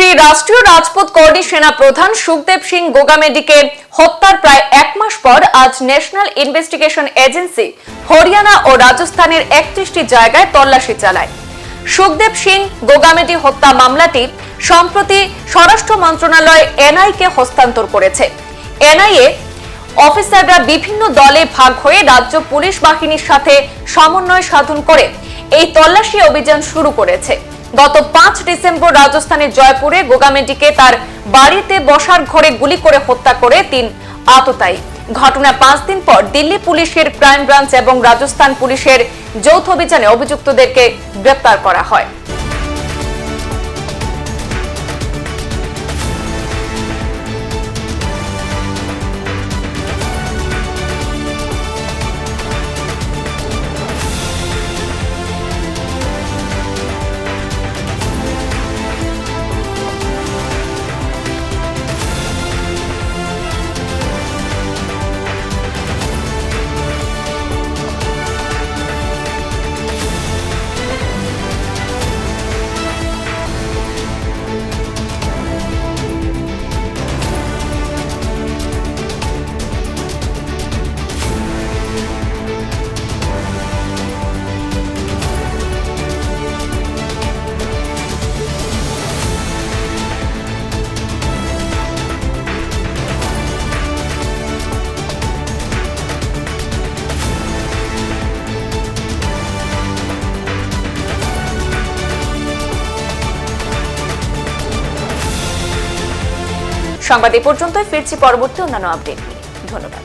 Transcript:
শ্রী রাষ্ট্রীয় রাজপথ কর্মী সেনা প্রধান সুখদেব সিং গোগামেডিকে হত্যার প্রায় এক মাস পর আজ ন্যাশনাল ইনভেস্টিগেশন এজেন্সি হরিয়ানা ও রাজস্থানের একত্রিশটি জায়গায় তল্লাশি চালায়। সুখদেব সিং গোগামেডি হত্যা মামলাটি সম্প্রতি স্বরাষ্ট্র মন্ত্রণালয় এনআইকে হস্তান্তর করেছে। এনআইএ অফিসাররা বিভিন্ন দলে ভাগ হয়ে রাজ্য পুলিশ বাহিনীর সাথে সমন্বয় সাধন করে এই তল্লাশি অভিযান শুরু করেছে। গত পাঁচ ডিসেম্বর রাজস্থানের জয়পুরে গোগামেডিকে তার বাড়িতে বসার ঘরে গুলি করে হত্যা করে তিন আততাই ঘটনা পাঁচ দিন পর দিল্লি পুলিশের ক্রাইম ব্রাঞ্চ এবং রাজস্থান পুলিশের যৌথ অভিযানে অভিযুক্তদেরকে গ্রেপ্তার করা হয়। সংবাদ এ পর্যন্তই ফিরছি পরবর্তী অন্যান্য আপডেট নিয়ে। ধন্যবাদ।